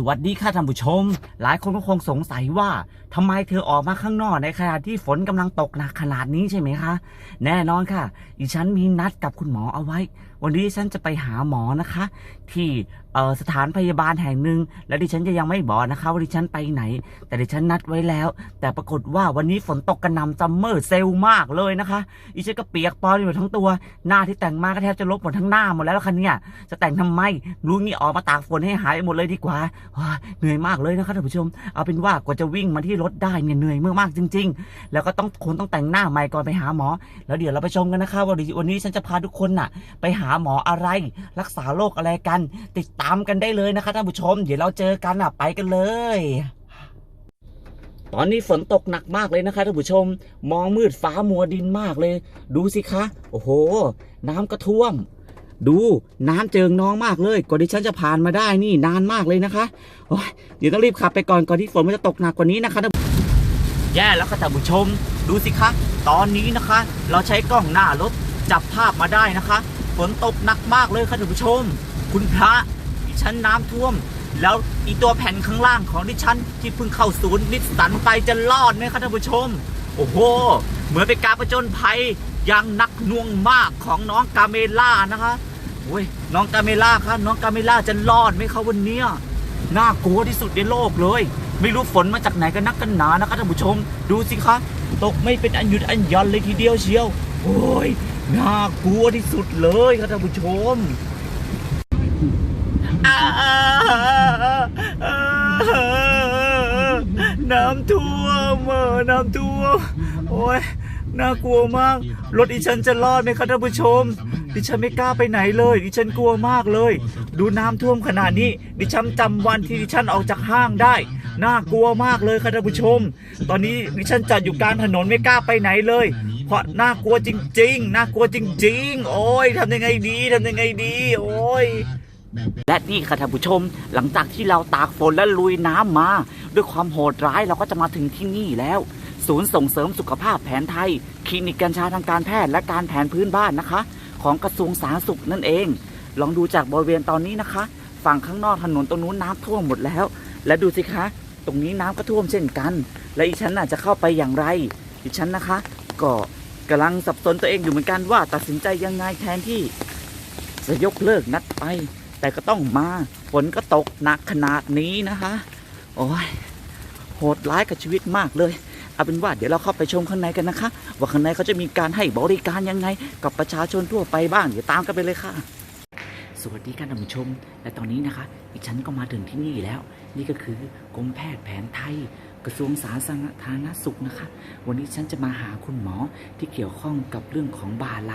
สวัสดีค่ะท่านผู้ชม หลายคนก็คงสงสัยว่าทำไมเธอออกมาข้างนอกในขณะที่ฝนกำลังตกหนักขนาดนี้ใช่ไหมคะ แน่นอนค่ะ ดิฉันมีนัดกับคุณหมอเอาไว้วันนี้ฉันจะไปหาหมอนะคะ ที่เสถานพยาบาลแห่งหนึ่งและดิฉันจะยังไม่บอกนะคะว่าดิฉันไปไหน แต่ดิฉันนัดไว้แล้ว แต่ปรากฏว่าวันนี้ฝนตกกระหน่ำซัมเมอร์เซลมากเลยนะคะดิฉันก็เปียกปอนอยู่ทั้งตัว หน้าที่แต่งมาก็แทบจะลบหมดทั้งหน้าหมดแล้วล่ะค่ะเนี่ยจะแต่งทำไมรู้งี้ออกมาตากฝนให้หายหมดเลยดีกว่าว้าเหนื่อยมากเลยนะคะท่านผู้ชม เอาเป็นว่ากว่าจะวิ่งมาที่รถได้เนี่ยเหนื่อยมากๆจริง ๆ แล้วก็ต้องคนต้องแต่งหน้าใหม่ก่อนไปหาหมอ แล้วเดี๋ยวเราไปชมกันนะคะว่าวันนี้ฉันจะพาทุกคนน่ะ ไปหาหมออะไร รักษาโรคอะไรกัน ติดตามกันได้เลยนะคะท่านผู้ชม เดี๋ยวเราเจอกันอะไปกันเลย ตอนนี้ฝนตกหนักมากเลยนะคะท่านผู้ชม มองมืดฟ้ามัวดินมากเลย ดูสิคะ โอ้โห น้ำก็ท่วม ดูน้ำเจิงน้องมากเลยกว่าที่ฉันจะผ่านมาได้นี่นานมากเลยนะคะโอ้ยเดี๋ยวต้องรีบขับไปก่อนก่อนที่ฝนมันจะตกหนักกว่านี้นะคะท่านแย่แล้วค่ะท่านผู้ชม ดูสิคะ ตอนนี้นะคะ เราใช้กล้องหน้ารถจับภาพมาได้นะคะ ฝนตกหนักมากเลยค่ะท่านผู้ชม คุณพระดิฉันน้ำท่วม แล้วอีตัวแผ่นข้างล่างของดิฉันที่เพิ่งเข้าศูนย์นิสสันไปจะรอดไหมคะท่านผู้ชม โอ้โห เหมือนเป็นการประจนภัยอย่างหนักน่วงมากของน้องกาเมล่านะคะโอ้ยน้องกาเมล่าครับน้องกาเมล่าจะรอดไหมคะวันเนี้ยน่ากลัวที่สุดในโลกเลย ไม่รู้ฝนมาจากไหนกันนักกันหนานะคะท่านผู้ชม ดูสิคะตกไม่เป็นอันหยุดอันหยันเลยทีเดียวเชียว โอ้ย น่ากลัวที่สุดเลยครับท่านผู้ชมน้ำท่วมเออน้ำท่วมโอ้ยน่ากลัวมาก รถดิฉันจะรอดไหมครับท่านผู้ชม ดิฉันไม่กล้าไปไหนเลยดิฉันกลัวมากเลย ดูน้ำท่วมขนาดนี้ ดิฉันจำวันที่ดิฉันออกจากห้างได้ น่ากลัวมากเลยครับท่านผู้ชม ตอนนี้ดิฉันจอดอยู่กลางถนนไม่กล้าไปไหนเลย เพราะน่ากลัวจริง ๆ น่ากลัวจริง ๆ โอ้ยทำยังไงดีทำยังไงดี โอ้ยและนี่ค่ะท่านผู้ชม หลังจากที่เราตากฝนและลุยน้ำมา ด้วยความโหดร้ายเราก็จะมาถึงที่นี่แล้ว ศูนย์ส่งเสริมสุขภาพแผนไทย คลินิกกัญชาทางการแพทย์และการแผนพื้นบ้านนะคะ ของกระทรวงสาธารณสุขนั่นเอง ลองดูจากบริเวณตอนนี้นะคะ ฝั่งข้างนอกถนนตรงนู้นน้ำท่วมหมดแล้ว และดูสิคะ ตรงนี้น้ำก็ท่วมเช่นกัน และอีฉันน่ะจะเข้าไปอย่างไรดิฉันนะคะ ก็กำลังสับสนตัวเองอยู่เหมือนกันว่าตัดสินใจยังไงแทนที่ จะยกเลิกนัดไป แต่ก็ต้องมาฝนก็ตกหนักขนาดนี้นะคะ โอ้ยโหดร้ายกับชีวิตมากเลยเอาเป็นว่าเดี๋ยวเราเข้าไปชมข้างในกันนะคะ ว่าข้างในเขาจะมีการให้บริการยังไง กับประชาชนทั่วไปบ้างเดี๋ยวตามกันไปเลยค่ะ สวัสดีค่ะท่านผู้ชม และตอนนี้นะคะดิฉันก็มาถึงที่นี่แล้ว นี่ก็คือกรมแพทย์แผนไทยกระทรวงสาธารณสุขนะคะ วันนี้ฉันจะมาหาคุณหมอที่เกี่ยวข้องกับเรื่องของบาไหล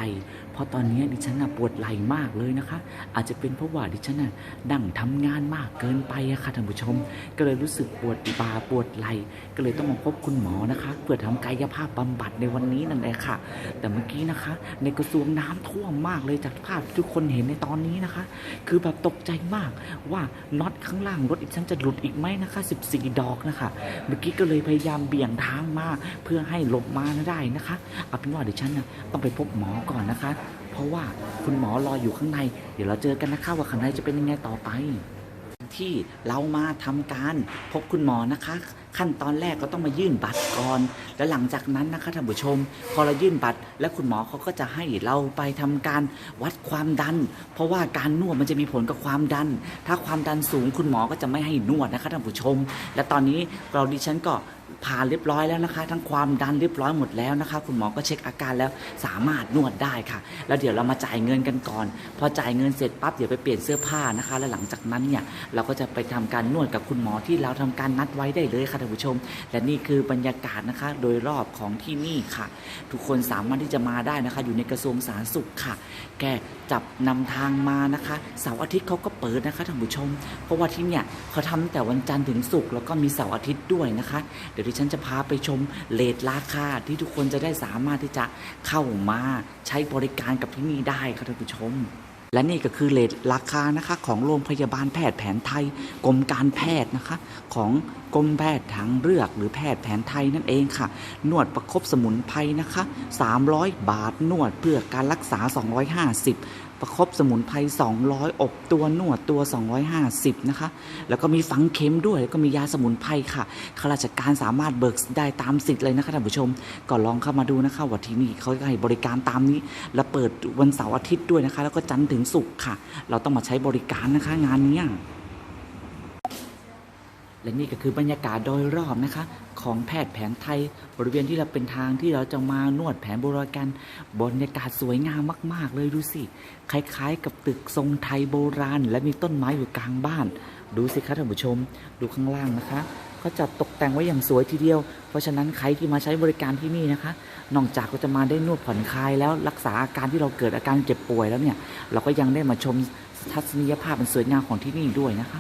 เพราะตอนนี้ดิฉันน่ะปวดไหล่มากเลยนะคะ อาจจะเป็นเพราะว่าดิฉันน่ะนั่งทำงานมากเกินไปอะค่ะท่านผู้ชม ก็เลยรู้สึกปวดบ่าปวดไหล่ก็เลยต้องมาพบคุณหมอนะคะ เพื่อทำกายภาพบำบัดในวันนี้นั่นแหละค่ะ แต่เมื่อกี้นะคะ ในกระทรวงน้ำท่วมมากเลยจากภาพที่ทุกคนเห็นในตอนนี้นะคะ คือแบบตกใจมากว่าน็อตข้างล่างรถอีกฉันจะหลุดอีกไหมนะคะ 14 ดอกนะคะ เมื่อกี้ก็เลยพยายามเบี่ยงทางมาเพื่อให้หลบมาได้นะคะเอาเป็นว่าดี๋ยวฉันนะต้องไปพบหมอก่อนนะคะ เพราะว่าคุณหมอรออยู่ข้างใน เดี๋ยวเราเจอกันนะคะว่าข้างในจะเป็นยังไงต่อไป ที่เรามาทำการพบคุณหมอนะคะ ขั้นตอนแรกก็ต้องมายื่นบัตรก่อน แล้วหลังจากนั้นนะคะท่านผู้ชม พอเรายื่นบัตร แล้วคุณหมอเขาก็จะให้เราไปทำการวัดความดัน เพราะว่าการนวดมันจะมีผลกับความดัน ถ้าความดันสูงคุณหมอก็จะไม่ให้นวดนะคะท่านผู้ชม และตอนนี้เราดิฉันก็ ผ่านเรียบร้อยแล้วนะคะ ทั้งความดันเรียบร้อยหมดแล้วนะคะ คุณหมอก็เช็คอาการแล้วสามารถนวดได้ค่ะ แล้วเดี๋ยวเรามาจ่ายเงินกันก่อน พอจ่ายเงินเสร็จปั๊บเดี๋ยวไปเปลี่ยนเสื้อผ้านะคะ แล้วหลังจากนั้นเนี่ยเราก็จะไปทำการนวดกับคุณหมอที่เราทำการนัดไว้ได้เลยค่ะท่านผู้ชม และนี่คือบรรยากาศนะคะ โดยรอบของที่นี่ค่ะ ทุกคนสามารถที่จะมาได้นะคะ อยู่ในกระทรวงสาธารณสุขค่ะ แกจับนำทางมานะคะเสาร์อาทิตย์เขาก็เปิดนะคะท่านผู้ชม เพราะว่าที่เนี่ยเขาทำแต่วันจันทร์ถึงศุกร์แล้วก็มีเสาร์อาทิตย์ด้วยนะคะเดี๋ยวดิฉันจะพาไปชมเลทราคาที่ทุกคนจะได้สามารถที่จะเข้ามาใช้บริการกับที่นี่ได้ค่ะท่านผู้ชม และนี่ก็คือเลทราคานะคะของโรงพยาบาลแพทย์แผนไทยกรมการแพทย์นะคะของกรมแพทย์ทางเลือกหรือแพทย์แผนไทยนั่นเองค่ะ นวดประคบสมุนไพรนะคะ 300 บาทนวดเพื่อการรักษา 250 ประคบสมุนไพร200 อบตัวนวดตัว 250 นะคะ แล้วก็มีฝังเข็มด้วย แล้วก็มียาสมุนไพรค่ะข้าราชการสามารถเบิกได้ตามสิทธิ์เลยนะคะท่านผู้ชม ก็ลองเข้ามาดูนะคะว่าที่นี่เขาให้บริการตามนี้ และเปิดวันเสาร์อาทิตย์ด้วยนะคะ แล้วก็จันทร์ถึงศุกร์ค่ะ เราต้องมาใช้บริการนะคะงานเนี้ย และนี่ก็คือบรรยากาศโดยรอบนะคะ ของแพทย์แผนไทย บริเวณที่เราเป็นทางที่เราจะมานวดแผนโบราณกันบรรยากาศสวยงามมาก ๆ เลยดูสิคล้ายๆ กับตึกทรงไทยโบราณ และมีต้นไม้อยู่กลางบ้าน ดูสิคะท่านผู้ชม ดูข้างล่างนะคะเขาจัดตกแต่งไว้อย่างสวยทีเดียว เพราะฉะนั้นใครที่มาใช้บริการที่นี่นะคะนอกจากก็จะมาได้นวดผ่อนคลายแล้วรักษาอาการที่เราเกิดอาการเจ็บป่วยแล้วเนี่ยเราก็ยังได้มาชมทัศนียภาพมันสวยงามของที่นี่ด้วยนะคะ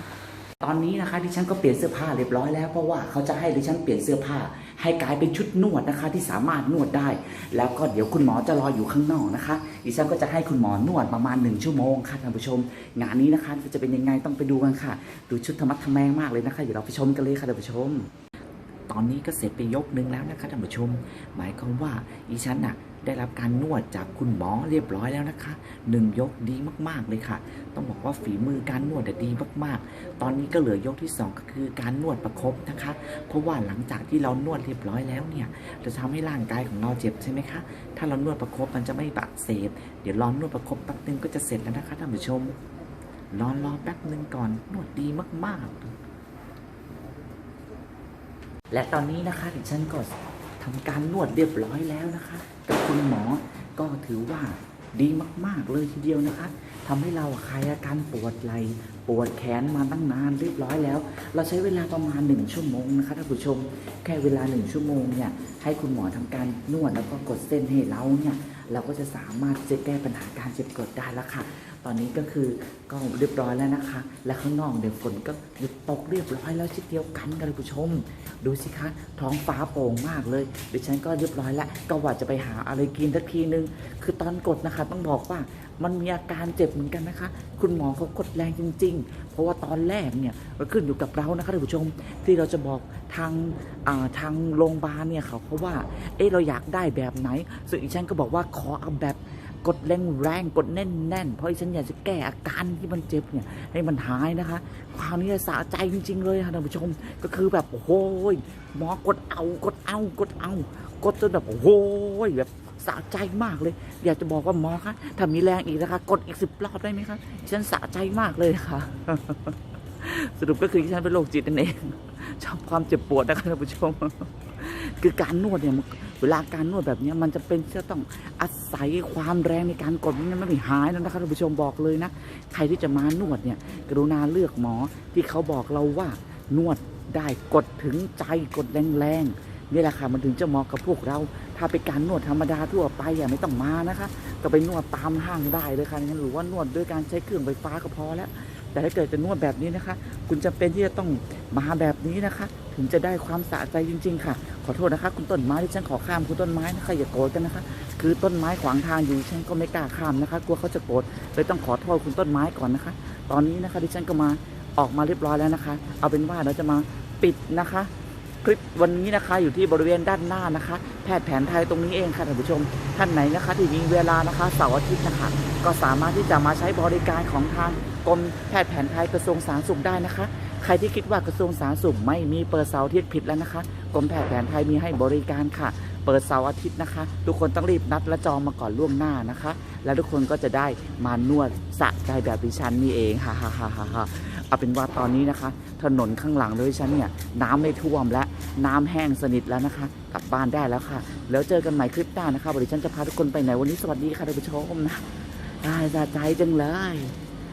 ตอนนี้นะคะดิฉันก็เปลี่ยนเสื้อผ้าเรียบร้อยแล้วเพราะว่าเขาจะให้ดิฉันเปลี่ยนเสื้อผ้า ให้กลายเป็นชุดนวดนะคะ ที่สามารถนวดได้ แล้วก็เดี๋ยวคุณหมอจะรออยู่ข้างนอกนะคะ ดิฉันก็จะให้คุณหมอนวดประมาณหนึ่งชั่วโมงค่ะท่านผู้ชม งานนี้นะคะจะเป็นยังไงต้องไปดูกันค่ะ ดูชุดธรรมะทแมงมากเลยนะคะเดี๋ยวเราไปชมกันเลยค่ะท่านผู้ชม ตอนนี้ก็เสร็จไปยกหนึ่งแล้วนะคะท่านผู้ชม หมายความว่าดิฉันน่ะ ได้รับการนวดจากคุณหมอเรียบร้อยแล้วนะคะหนึ่งยกดีมากๆเลยค่ะ ต้องบอกว่าฝีมือการนวดน่ดีมากๆ ตอนนี้ก็เหลือยกที่สองก็คือการนวดประคบนะคะ เพราะว่าหลังจากที่เรานวดเรียบร้อยแล้วเนี่ยจะทำให้ร่างกายของเราเจ็บใช่ไหมคะ ถ้าเรานวดประคบมันจะไม่บาดเสบเดี๋ยวรอนวดประคบแป๊บนึงก็จะเสร็จแล้วนะคะท่านผู้ชมรอรอแป๊บนึงก่อนนวดดีมากๆ และตอนนี้นะคะดิฉันก็ทำการนวดเรียบร้อยแล้วนะคะกับคุณหมอก็ ถือว่าดีมาก ๆ เลยทีเดียวนะคะทำให้เราคลายอาการปวดไหล่ปวดแขนมาตั้งนานเรียบร้อยแล้ว เราใช้เวลาประมาณหนึ่งชั่วโมงนะคะท่านผู้ชม แค่เวลาหนึ่งชั่วโมงเนี่ยให้คุณหมอทำการนวดแล้วก็กดเส้นให้เราเนี่ยเราก็จะสามารถจะแก้ปัญหาการเจ็บปวดได้แล้วค่ะ ตอนนี้ก็คือก็เรียบร้อยแล้วนะคะ และข้างนอกเดี๋ยวฝนก็หยุดตกเรียบร้อยแล้วเช่นเดียวกันค่ะท่านผู้ชม ดูสิคะ ท้องฟ้าโปร่งมากเลยดิฉันก็เรียบร้อยแล้ว ก็ว่าจะไปหาอะไรกินทักทีนึง คือตอนกดนะคะ ต้องบอกว่ามันมีอาการเจ็บเหมือนกันนะคะ คุณหมอเขากดแรงจริง ๆ เพราะว่าตอนแรกเนี่ยมันขึ้นอยู่กับเรานะคะท่านผู้ชม ที่เราจะบอกทางาทางโรงพยาบาลเนี่ยเขาเพราะว่า เอ๊ะเราอยากได้แบบไหนซึ่งดิฉันก็บอกว่าขอเอาแบบ กดแรงแรงๆกดแน่นๆเพราะฉันอยากจะแก้อาการที่มันเจ็บเนี่ยให้มันหายนะคะ ความนี้สะใจจริง ๆ เลยค่ะท่านผู้ชมก็คือแบบโอ้ยหมอกดเอากดเอากดเอา กดจนแบบโอ้ยแบบสะใจมากเลย อยากจะบอกว่าหมอคะถ้ามีแรงอีกนะคะ กดอีกสิบรอบได้ไหมคะฉันสะใจมากเลยค่ะ สรุปก็คือฉันเป็นโรคจิตนั่นเองชอบความเจ็บปวดนะคะท่านผู้ชม คือการนวดเนี่ยเวลาการนวดแบบนี้มันจะเป็นจะต้องอาศัยความแรงในการกดมันไม่หายนะครับท่านผู้ชมบอกเลยนะใครที่จะมานวดเนี่ยกรุณาเลือกหมอที่เขาบอกเราว่านวดได้กดถึงใจกดแรงๆนี่แหละค่ะมันถึงจะเหมาะกับพวกเรา ถ้าเป็นการนวดธรรมดาทั่วไปอย่าไม่ต้องมานะคะก็ไปนวดตามห้างได้เลยค่ะงั้นหรือว่านวดด้วยการใช้เครื่องไฟฟ้าก็พอแล้ว แต่ถ้าเกิดจะนวดแบบนี้นะคะ คุณจำเป็นที่จะต้องมาแบบนี้นะคะ ถึงจะได้ความสะใจจริง ๆ ค่ะ ขอโทษนะคะ คุณต้นไม้ที่ฉันขอข้ามคุณต้นไม้นะคะอย่าโกรธกันนะคะ คือต้นไม้ขวางทางอยู่ฉันก็ไม่กล้าข้ามนะคะ กลัวเขาจะโกรธเลยต้องขอโทษคุณต้นไม้ก่อนนะคะ ตอนนี้นะคะที่ฉันก็มาออกมาเรียบร้อยแล้วนะคะ เอาเป็นว่าเราจะมาปิดนะคะคลิปวันนี้นะคะอยู่ที่บริเวณด้านหน้านะคะ แพทย์แผนไทยตรงนี้เองค่ะท่านผู้ชม ท่านไหนนะคะที่มีเวลานะคะเสาร์อาทิตย์นะคะ ก็สามารถที่จะมาใช้บริการของทาง กรมแพทย์แผนไทยกระทรวงสาธารณสุขได้นะคะ ใครที่คิดว่ากระทรวงสาธารณสุขไม่มีเปิดเสาร์อาทิตย์ผิดแล้วนะคะกรมแพทย์แผนไทยมีให้บริการค่ะ เปิดเสาร์อาทิตย์นะคะ ทุกคนต้องรีบนัดและจองมาก่อนล่วงหน้านะคะ แล้วทุกคนก็จะได้มานวดสะใจแบบดิฉันนี่เองฮ่าฮ่าฮ่าฮ่าฮ่าเอาเป็นว่าตอนนี้นะคะ ถนนข้างหลังเลยฉันเนี่ยน้ำไม่ท่วมและน้ำแห้งสนิทแล้วนะคะ กลับบ้านได้แล้วค่ะ แล้วเจอกันใหม่คลิปหน้านะคะวันนี้ฉันจะพาทุกคนไปไหนวันนี้สวัสดีค่ะท่านผู้ชมนะได้สะใจจังเลย